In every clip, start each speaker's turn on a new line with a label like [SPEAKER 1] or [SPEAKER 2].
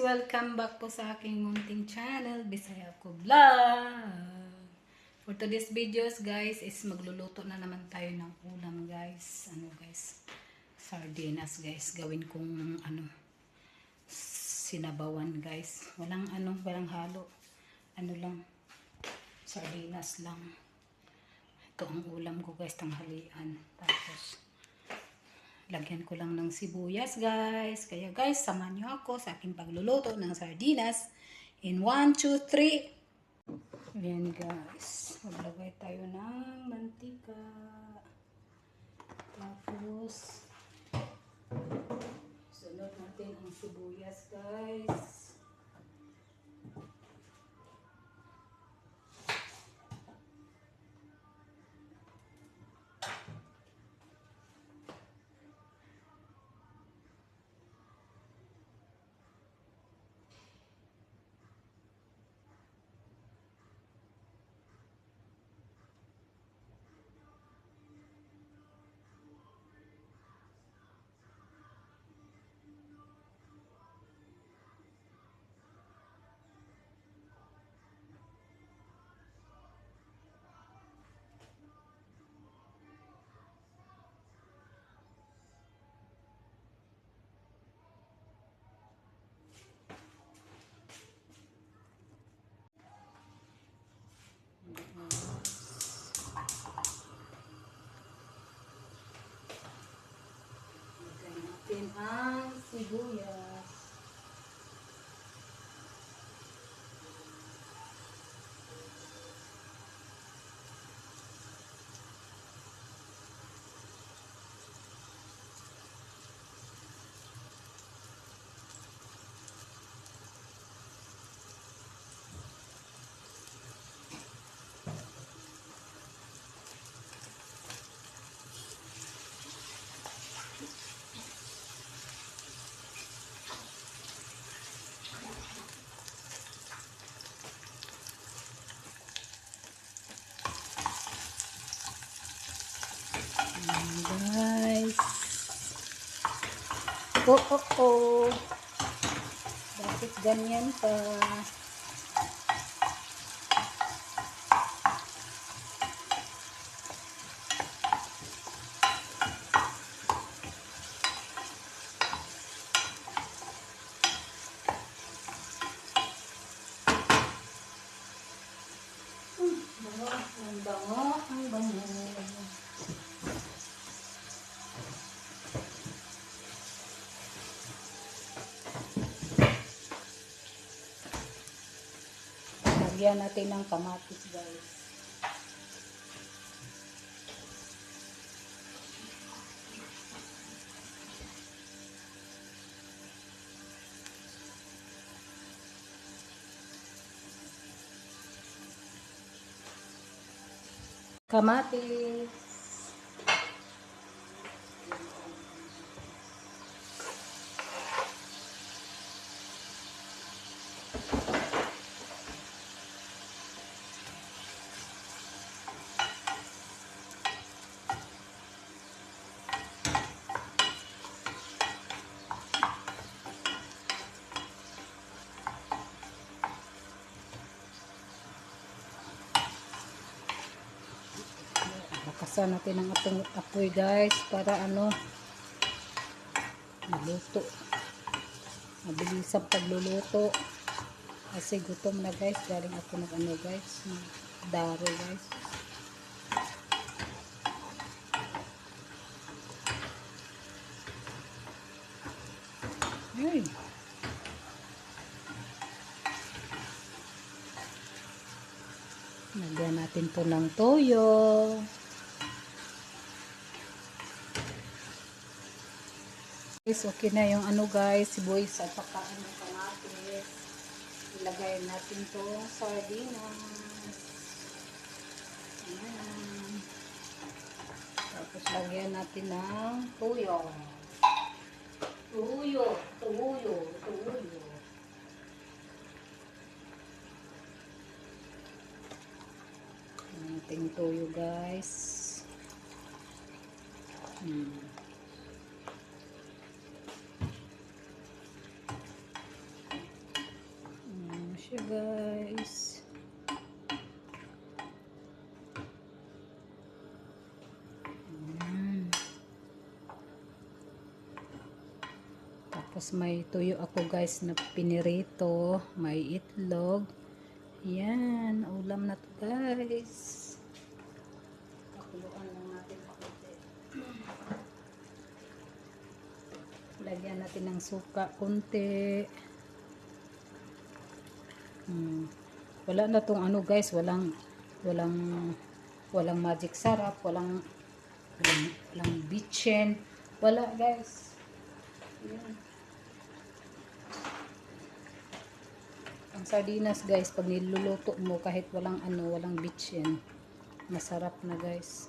[SPEAKER 1] Welcome back po sa aking munting channel, Bisaya ko Vlog. For today's videos guys, is magluluto na naman tayo ng ulam guys. Ano guys, sardinas guys. Gawin kong ano, sinabawan guys. Walang ano, walang halo. Ano lang, sardinas lang. Ito ang ulam ko guys, tanghalian. Tapos, Lagyan ko lang ng sibuyas, guys. Kaya, guys, samahan niyo ako sa aking pagluluto ng sardinas. In 1, 2, 3. Ayan, guys. Maglagay tayo ng mantika. Tapos, sunod natin ang sibuyas, guys. Natin ang sibuyas. Ayan, guys. Oh, oh, oh. Bakit ganyan pa? Bango, ang bango, ang bango. Lagyan natin ng kamatis, guys. Kamatis. Lakasan natin ang atong apoy guys para ano maluto. Mabilis ang pagluluto. Kasi gutom na guys. Galing ako ng ano guys. Daro guys. Ay. Lagyan natin po ng toyo. Guys, okay na yung ano guys, sibuyas at saka ano kamatis. Ilagay natin to sardinas. Ayan. Tapos lagyan natin ng tuyo. Tuyo, tuyo, tuyo. Ating tuyo guys. Hmm. Tapos may tuyo ako guys na pinirito. May itlog. Yan. Ulam na to guys. Pakuluan lang natin. Lagyan natin ng suka kunti. Hmm. Wala na tong ano guys, walang walang walang magic sarap, walang walang, walang bitchin. Wala guys. Yan. Ang sardinas guys, pag niluluto mo kahit walang ano, walang bitchin, masarap na guys.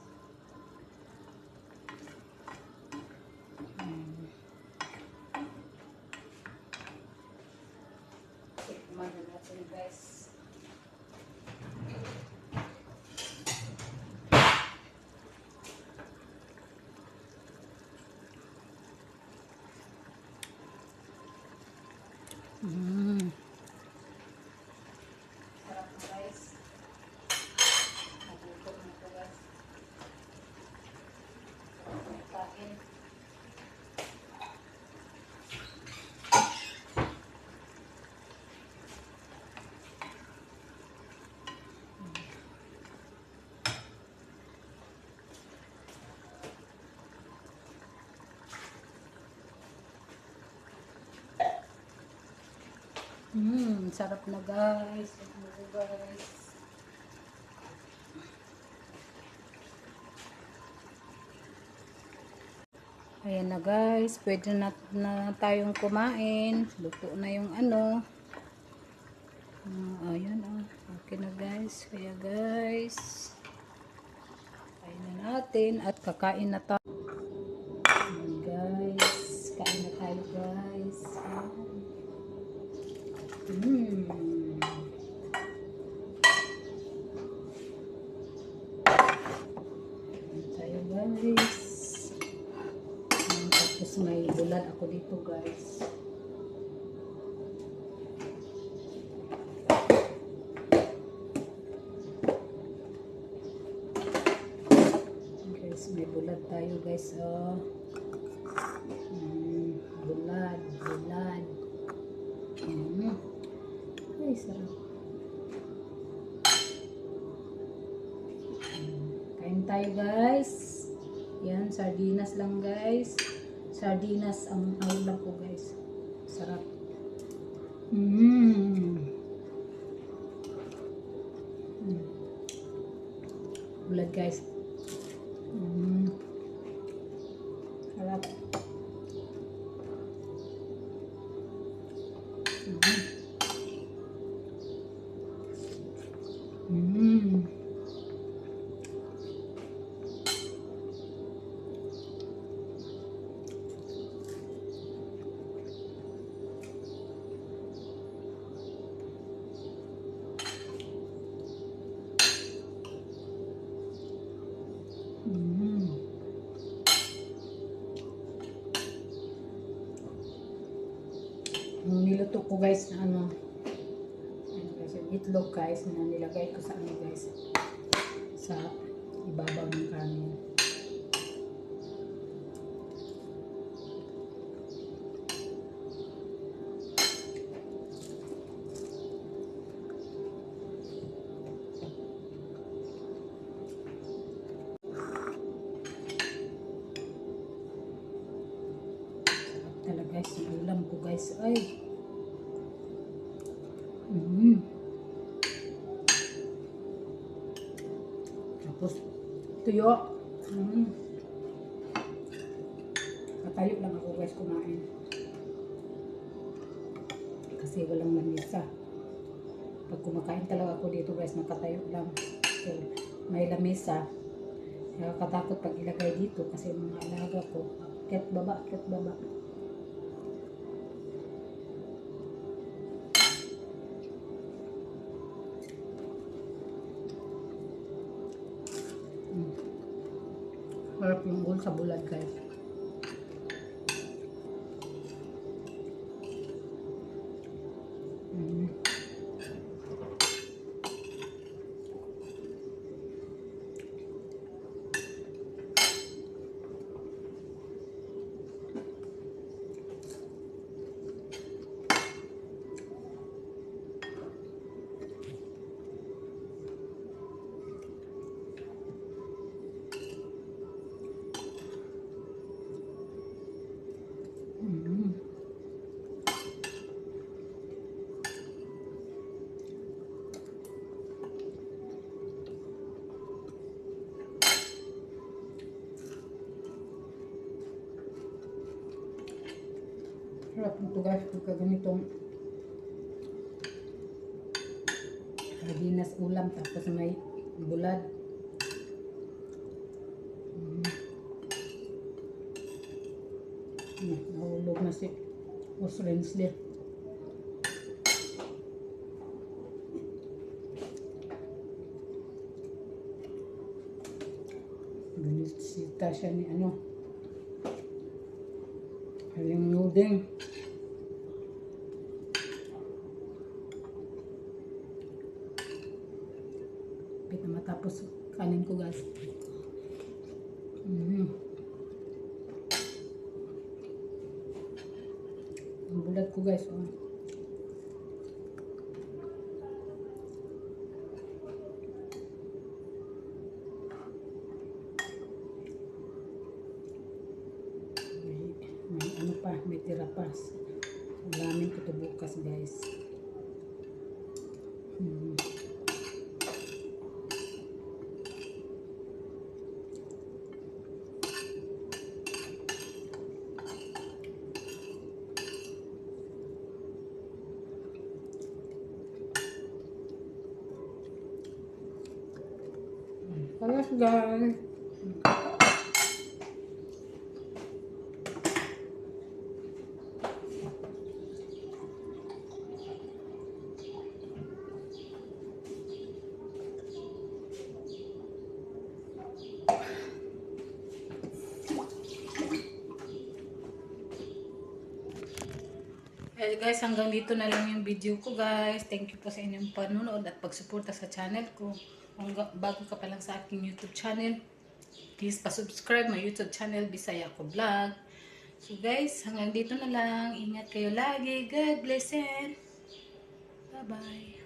[SPEAKER 1] Hmm. Na natin guys. Mm. Sarap na guys. Nagutom na to guys. Sarap na kain. Mm, sarap na guys. Sarap na guys. Ayan na guys, pwede na, na tayong kumain. Luto na yung ano. Ah, ayan ah. Okay na guys. Kaya guys. Kain na natin at kakain na tayo. Ayan guys. Kain na tayo guys. Ayan. Mm. Ayan tayo guys. Ayan, Tapos may ako dito guys. Guys, may bulad tayo guys. Oh. Mm, bulad, bulad. Mm. Ay, sarap. Mm, Kain tayo guys. Yan, sardinas lang guys. Sardinas ang ulam ko guys. Sarap. Mmm. Mm. Bulad guys. Ko guys na ano, itlog guys na nilagay ko sa ano guys, sa ibabaw ng kanin. Tapos, tuyo. Mm. Katayo lang ako guys kumain. Kasi walang manisa. Pag kumakain talaga ako dito guys, nakatayo lang. So, may lamesa. Nakakatakot pag ilagay dito kasi mga alaga ko. Akyat baba, akyat baba. Harap yung ul sa bulad guys. Mm. Sarap ito guys, pagka ganitong sardinas ulam tapos may bulad. Mm. Mm, nahulog na si Boss Rensley. Binisita siya ni ano. Haling nuding. Pit na matapos kanin ko guys. Mhm. Ang bulat ko guys. Oh. May, may ano pa, may tira pa. Ulamin ko to bukas guys. Hmm. Palas guys. Eh guys, hanggang dito na lang yung video ko guys. Thank you po sa inyong panonood at pagsuporta sa channel ko. Kung bago ka pa lang sa aking YouTube channel, please pa-subscribe my YouTube channel, Bisaya Ko Vlog. So guys, hanggang dito na lang. Ingat kayo lagi. God bless and bye-bye.